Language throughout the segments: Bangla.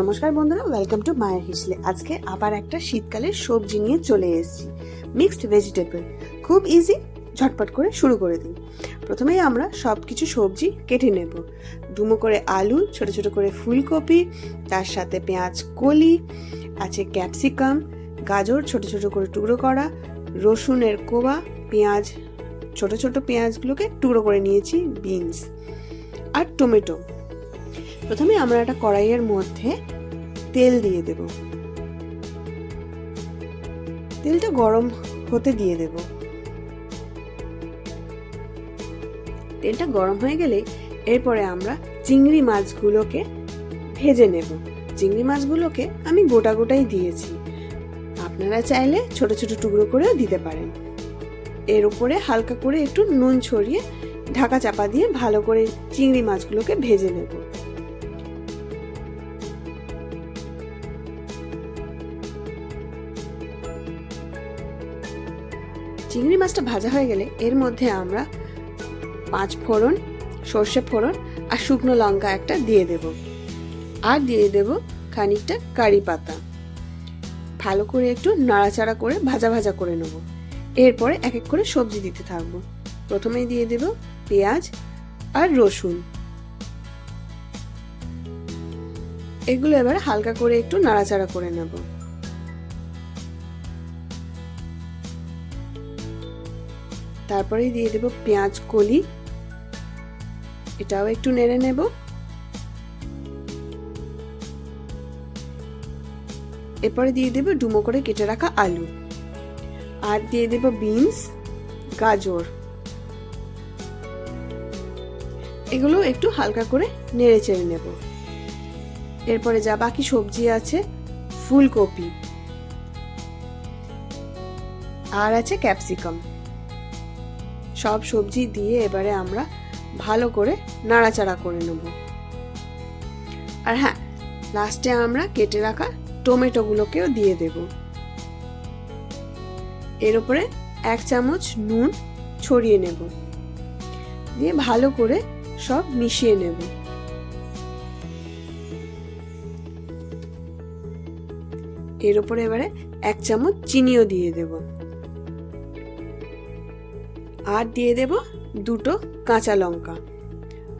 নমস্কার বন্ধুরা ওয়েলকাম টু মায়ের হিসলে আজকে আবার একটা শীতকালের সবজি নিয়ে চলে এসেছি মিক্সড ভেজিটেবল খুব ইজি ঝটপট করে শুরু করে দিই। প্রথমেই আমরা সব কিছু সবজি কেটে নেব। ডুমো করে আলু, ছোট ছোট করে ফুলকপি, তার সাথে পেঁয়াজ কলি, আছে ক্যাপসিকাম গাজর, ছোট ছোট করে টুকরো করা, রসুনের কোবা, পেঁয়াজ, ছোট ছোট পেঁয়াজগুলোকে টুকরো করে নিয়েছি বিনস আর টমেটো। প্রথমে আমরা একটা কড়াইয়ের মধ্যে তেল দিয়ে দেব। তেলটা গরম হতে দিয়ে দেব। তেলটা গরম হয়ে গেলে এরপরে আমরা চিংড়ি মাছগুলোকে ভেজে নেব। চিংড়ি মাছগুলোকে আমি গোটা গোটাই দিয়েছি। আপনারা চাইলে ছোট ছোট টুকরো করেও দিতে পারেন। এর উপরে হালকা করে একটু নুন ছড়িয়ে ঢাকা চাপা দিয়ে ভালো করে চিংড়ি মাছগুলোকে ভেজে নেব। চিংড়ি মাছটা ভাজা হয়ে গেলে এর মধ্যে আমরা পাঁচ ফোড়ন, সর্ষে ফোড়ন আর শুকনো লঙ্কা একটা দিয়ে দেব। আর দিয়ে দেব খানিকটা কারি পাতা। ভালো করে একটু নাড়াচাড়া করে ভাজা ভাজা করে নেব। এরপরে এক এক করে সবজি দিতে থাকব। প্রথমেই দিয়ে দেব পেঁয়াজ আর রসুন। এগুলো এবার হালকা করে একটু নাড়াচাড়া করে নেব। তারপরেই দিয়ে দেব পেঁয়াজ কলি। এটাও একটু নেড়ে নেব। এরপরে দিয়ে দেব ডুমো করে কেটে রাখা আলু। আর দিয়ে দেব বিনস, গাজর। এগুলো একটু হালকা করে নেড়ে চেড়ে নেব। এরপরে যা বাকি সবজি আছে, ফুলকপি। আর আছে ক্যাপসিকাম। সব সবজি দিয়ে এবারে আমরা ভালো করে নাড়াচাড়া করে নেব। আর হ্যাঁ লাস্টে আমরা কেটে রাখা টমেটোগুলোকেও দিয়ে দেব। এর উপরে এক চামচ নুন ছড়িয়ে নেব। দিয়ে ভালো করে সব মিশিয়ে নেব। এর উপরে এবারে এক চামচ চিনিও দিয়ে দেব। আর দিয়ে দেব দুটো কাঁচা লঙ্কা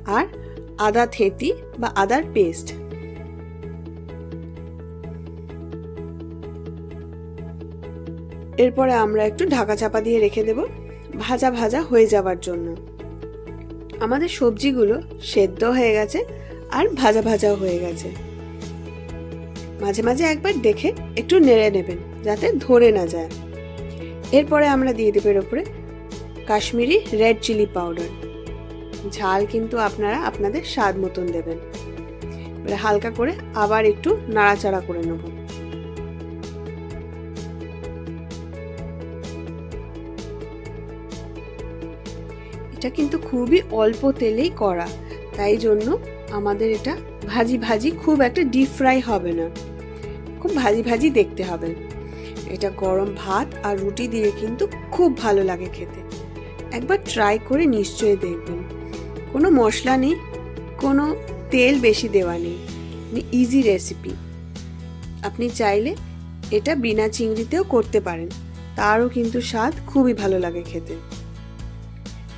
আর আদা থেঁতি বা আদার পেস্ট। এরপরে আমরা একটু ঢাকা চাপা দিয়ে রেখে দেব ভাজা ভাজা হয়ে যাওয়ার জন্য। আমাদের সবজিগুলো সেদ্ধ হয়ে গেছে আর ভাজা ভাজাও হয়ে গেছে। মাঝে মাঝে একবার দেখে একটু নেড়ে নেবেন যাতে ধরে না যায়। এরপরে আমরা দিয়ে দেবো এর উপরে কাশ্মীরি রেড চিলি পাউডার। ঝাল কিন্তু আপনারা আপনাদের স্বাদ মতন দেবেন। এবারে হালকা করে আবার একটু নাড়াচাড়া করে নেব। এটা কিন্তু খুবই অল্প তেলেই করা, তাই জন্য আমাদের এটা ভাজি ভাজি খুব একটা ডিপ ফ্রাই হবে না। খুব ভাজি ভাজি দেখতে হবে। এটা গরম ভাত আর রুটি দিয়ে কিন্তু খুব ভালো লাগে খেতে। একবার ট্রাই করে নিশ্চয়ই দেখবেন। কোনো মশলা নেই, কোনো তেল বেশি দেওয়া নেই। ইজি রেসিপি আপনি চাইলে এটা বিনা চিংড়িতেও করতে পারেন। তারও কিন্তু স্বাদ খুবই ভালো লাগে খেতে।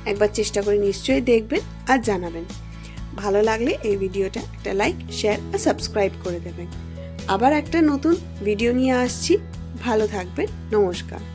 একবার চেষ্টা করে নিশ্চয়ই দেখবেন আর জানাবেন। ভালো লাগলে এই ভিডিওটা একটা লাইক শেয়ার আর সাবস্ক্রাইব করে দেবেন। আবার একটা নতুন ভিডিও নিয়ে আসছি। ভালো থাকবেন। নমস্কার।